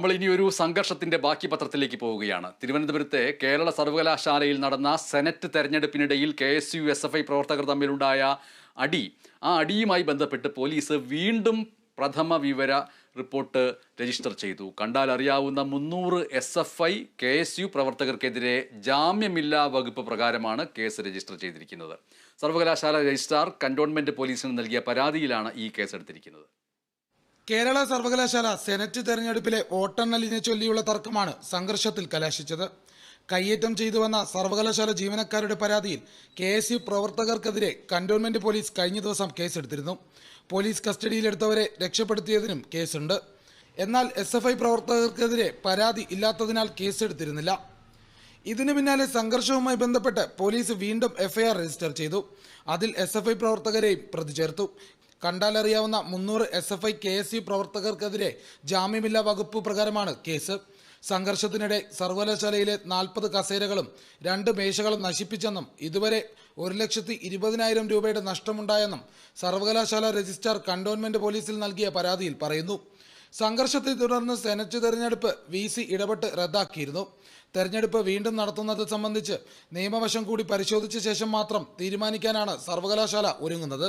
നമ്മൾ ഇനി ഒരു സംഘർഷത്തിന്റെ ബാക്കി പത്രത്തിലേക്ക് പോവുകയാണ്. തിരുവനന്തപുരത്തെ കേരള സർവകലാശാലയിൽ നടന്ന senate തെരഞ്ഞെടുപ്പിനിടയിൽ K S U S F I പ്രവർത്തകർ തമ്മിലുണ്ടായ അടി. ആ അടിയുമായി ബന്ധപ്പെട്ട് പോലീസ് വീണ്ടും പ്രഥമ വിവര റിപ്പോർട്ട് രജിസ്റ്റർ ചെയ്തു. കണ്ടാൽ അറിയാവുന്ന മുന്നൂറ് S F I K S U പ്രവർത്തകർക്കെതിരെ ജാമ്യമില്ലാ വകുപ്പ് പ്രകാരമാണ് കേസ് രജിസ്റ്റർ ചെയ്തിരിക്കുന്നത്. സർവകലാശാല രജിസ്ട്രാർ കണ്ടോൺമെന്റ് പോലീസിന് നൽകിയ പരാതിയിലാണ് ഈ കേസ് എടുത്തിരിക്കുന്നത് കേരള സർവകലാശാല സെനറ്റ് തെരഞ്ഞെടുപ്പിലെ വോട്ടെണ്ണലിനെ ചൊല്ലിയുള്ള തർക്കമാണ് സംഘർഷത്തിൽ കലാശിച്ചത്. കയ്യേറ്റം ചെയ്തു വന്ന സർവകലാശാല ജീവനക്കാരുടെ പരാതിയിൽ കെ എസ് യു പ്രവർത്തകർക്കെതിരെ കന്റോൺമെന്റ് പോലീസ് കഴിഞ്ഞ ദിവസം കേസെടുത്തിരുന്നു. പോലീസ് കസ്റ്റഡിയിലെടുത്തവരെ രക്ഷപ്പെടുത്തിയതിനും കേസുണ്ട്. എന്നാൽ എസ് എഫ് ഐ പ്രവർത്തകർക്കെതിരെ പരാതി ഇല്ലാത്തതിനാൽ കേസെടുത്തിരുന്നില്ല. ഇതിനു പിന്നാലെ സംഘർഷവുമായി ബന്ധപ്പെട്ട് പോലീസ് വീണ്ടും എഫ്ഐആർ രജിസ്റ്റർ ചെയ്തു. അതിൽ എസ് എഫ് ഐ പ്രവർത്തകരെയും പ്രതി ചേർത്തു. കണ്ടാലറിയാവുന്ന മുന്നൂറ് S F I K S U പ്രവർത്തകർക്കെതിരെ ജാമ്യമില്ലാ വകുപ്പ് പ്രകാരമാണ് കേസ്. സംഘർഷത്തിനിടെ സർവകലാശാലയിലെ നാൽപ്പത് കസേരകളും രണ്ട് മേശകളും നശിപ്പിച്ചെന്നും ഇതുവരെ ഒരു ലക്ഷത്തി ഇരുപതിനായിരം രൂപയുടെ നഷ്ടമുണ്ടായെന്നും സർവകലാശാല രജിസ്ട്രാർ കണ്ടോൺമെന്റ് പോലീസിൽ നൽകിയ പരാതിയിൽ പറയുന്നു. സംഘർഷത്തെ തുടർന്ന് സെനറ്റ് തെരഞ്ഞെടുപ്പ് വി സി ഇടപെട്ട് റദ്ദാക്കിയിരുന്നു. തെരഞ്ഞെടുപ്പ് വീണ്ടും നടത്തുന്നത് സംബന്ധിച്ച് നിയമവശം കൂടി പരിശോധിച്ച ശേഷം മാത്രം തീരുമാനിക്കാനാണ് സർവകലാശാല ഒരുങ്ങുന്നത്.